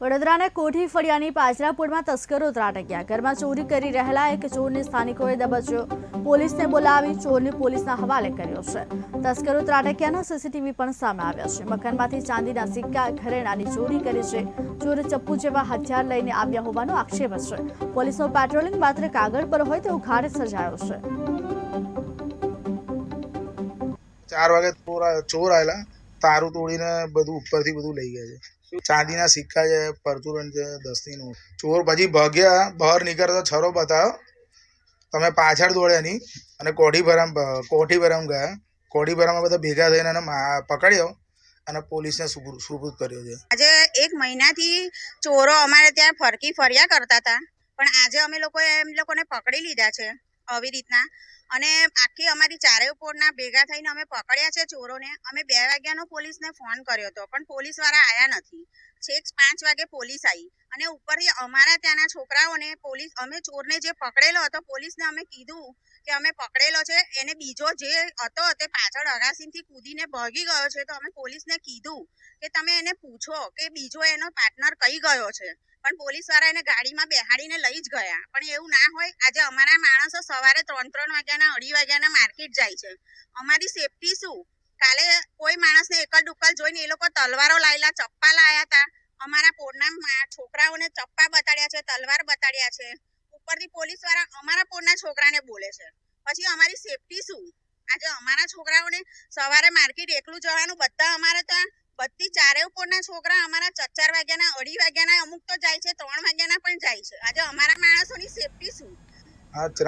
વડોદરાના કોઠી ફળિયાની પાજરાપુરમાં તસ્કરો ત્રાટક્યા. ઘરમાં ચોરી કરી રહેલા એક ચોરને સ્થાનિકોએ દબોચ્યો પોલીસને બોલાવી ચોરને પોલીસના હવાલે કર્યો છે. તસ્કરો ત્રાટક્યાના સીસીટીવી પણ સામે આવ્યા છે. મકાનમાંથી ચાંદીના સિક્કા, ઘરેણાની ચોરી કરી છે. ચોર ચપ્પુ જેવા હથિયાર લઈને આવ્યા હોવાનો આક્ષેપ છે. પોલીસનો પેટ્રોલિંગ માત્ર કાગળ પર હોય તેવો ઘાટ સર્જાયો છે. ચાર વાગે ચોર આવેલા. તારું તોડીને બધું ઉપરથી બધું લઈ ગયા છે. ચાંદીના સિક્કા છે પરચુરણ છે દસતીનું ચોર પછી ભાગ્યા, બહાર નીકળતો છરો બતાવ્યો તમે પાછળ દોડ્યા નહીં અને કોઠીભરામ કોઠીભરામ ગયા. કોઠીભરામાં બધા ભેગા થઈને એને પકડ્યો અને પોલીસને સુપુર- કર્યો છે. આજે એક મહિનાથી ચોરો અમારે ત્યાં ફરકી ફર્યા કરતા હતા. પણ આજે અમે લોકોએ, એમ લોકોને પકડી લીધા છે. આવી રીતના. અને આખી અમારી ચારેય પોળના ભેગા થઈને અમે પકડ્યા છે ચોરોને. અમે બે વાગ્યાનો પોલીસને ફોન કર્યો હતો, પણ પોલીસવાળા આયા નથી. છેક પાંચ વાગે પોલીસ આવી અને ઉપરથી અમારા ત્યાંના છોકરાઓને પોલીસ, અમે ચોરને જે પકડેલો હતો, પોલીસને અમે કીધું કે અમે પકડેલો છે. એને બીજો જે હતો તે પાછળ અગાસીથી કૂદીને ભાગી ગયો છે. તો અમે પોલીસને કીધું કે તમે એને પૂછો કે બીજો એનો પાર્ટનર કઈ ગયો છે. પણ પોલીસવાળા એને ગાડીમાં બેહાડીને લઈ જ ગયા. પણ એવું ના હોય, આજે અમારા માણસો સવારે ત્રણ ત્રણ વાગ્યાના, અઢી વાગ્યાના માર્કેટ જાય છે. અમારી સેફટી શું? કાલે કોઈ માણસને એકલ ડુક્કલ જોઈને એ લોકો તલવારો લાયેલા, ચપ્પા લાયા હતા. અમારા પોરના છોકરાઓને ચપ્પા બતાડ્યા છે, તલવાર બતાડ્યા છે. ઉપરથી પોલીસવાળા અમારા પોરના છોકરાને બોલે છે. પછી અમારી સેફટી શું? આજે અમારા છોકરાઓને સવારે માર્કેટ એકલું જવાનું, બધા અમારે ત્યાં બધી ચારે ઉપરના છોકરા અમારા ચાર ચાર વાગ્યાના, અઢી વાગ્યાના, અમુક તો જાય છે, ત્રણ વાગ્યાના પણ જાય છે. આજે અમારા માણસોની સેફટી શું?